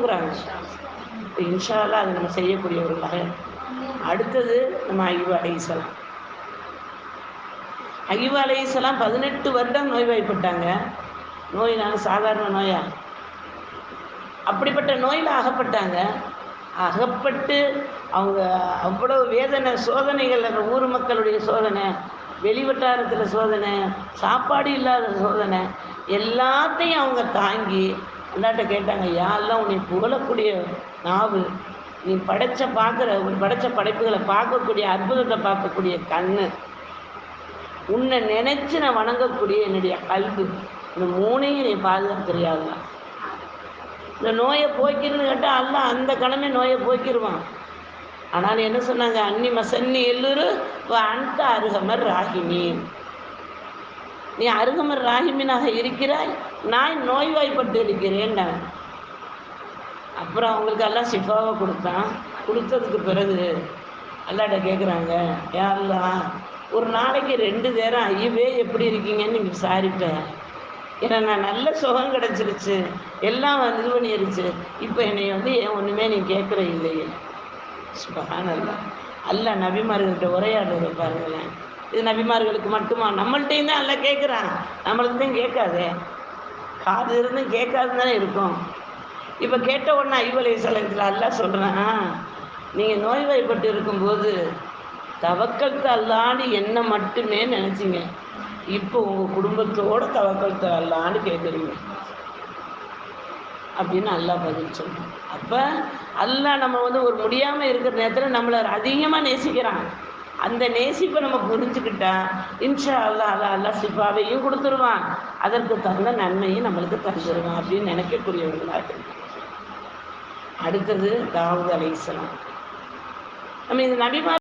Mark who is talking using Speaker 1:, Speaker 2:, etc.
Speaker 1: நடக்குங்கிறாங்க இப்போ இன்ஷால்லாம் அதை நம்ம செய்யக்கூடியவர்களாக அடுத்தது நம்ம ஐவா அலைசலாம் ஐவா அலைசலாம் பதினெட்டு வருடம் நோய்வாய்ப்பட்டாங்க. நோயினால சாதாரண நோயா? அப்படிப்பட்ட நோயில் அகப்பட்டாங்க. அகப்பட்டு அவங்க அவ்வளோ வேதனை சோதனைகள் அந்த ஊர் மக்களுடைய சோதனை வெளிவட்டாரத்தில் சோதனை சாப்பாடு இல்லாத சோதனை எல்லாத்தையும் அவங்க தாங்கி அல்லாட்ட கேட்டாங்க யாரெல்லாம் உன்னை புகழக்கூடிய நாவு? நீ படைச்ச பார்க்குற உன் படைச்ச படைப்புகளை பார்க்கக்கூடிய அற்புதத்தை பார்க்கக்கூடிய கண்ணு. உன்னை நினைச்சு நான் வணங்கக்கூடிய என்னுடைய கல்வி. இந்த மூணையும் நீ பாதுகாக்கிறியாங்களா இந்த நோயை போய்க்கிறன்னு கேட்டால் அல்ல அந்த கடமை நோயை போய்க்கிருவான் ஆனால் என்ன சொன்னாங்க? அன்னி மசன்னி எல்லூரு அந்த அருகமர் ராகினி நீ அருகமர் ராகிமீனாக இருக்கிறாய் நான் நோய்வாய்ப்பட்டு இருக்கிறேன்டாங்க அப்புறம் அவங்களுக்கு எல்லாம் சிஃபாவை கொடுத்தான். கொடுத்ததுக்கு பிறகு அல்லாட்ட கேட்குறாங்க யாரெல்லாம் ஒரு நாளைக்கு ரெண்டு நேரம் ஐயவே எப்படி இருக்கீங்கன்னு நீங்கள் விசாரிப்பேன். ஏன்னா நான் நல்ல சுகம் கிடச்சிருச்சு எல்லாம் வந்து இது பண்ணிருச்சு. இப்போ என்னை வந்து ஏன் ஒன்றுமே நீ கேட்குற இல்லையே? சுபஹானல்லா அல்ல நபிமார்கிட்ட உரையாடுறத பாருங்களேன். இது நபிமார்களுக்கு மட்டுமா? நம்மள்ட்டையும் தான் அல்ல கேட்குறான் நம்மளுக்கு தான் கேட்காதே. காது இருந்தும் கேட்காது தானே இருக்கும். இப்போ கேட்ட உடனே ஐவலை சலத்தில் எல்லாம் சொல்கிறேன் நீங்கள் நோய்வாய்ப்பட்டு இருக்கும்போது தவக்கல் அல்லான்னு என்ன மட்டுமே நினச்சிங்க. இப்போ உங்கள் குடும்பத்தோட தவக்கல் அல்லான்னு கேட்குறீங்க அப்படின்னு அல்லாஹ் பதில் சொல்லுவோம் அப்போ அல்லா நம்ம வந்து ஒரு முடியாமல் இருக்கிற நேரத்தில் நம்மளை அதிகமாக நேசிக்கிறான். அந்த நேசிப்பை நம்ம புரிஞ்சுக்கிட்டா இன்ஷா அல்லா அல்லா அல்லா சிப்பாவையும் கொடுத்துருவான். அதற்கு தகுந்த நன்மையும் நம்மளுக்கு தந்துடுவான் அப்படின்னு நினைக்கக்கூடியவர்களாக இருக்கு அடுத்தது தாவூத் அலைஹிஸ்ஸலாம் நம்ம இந்த நபிமா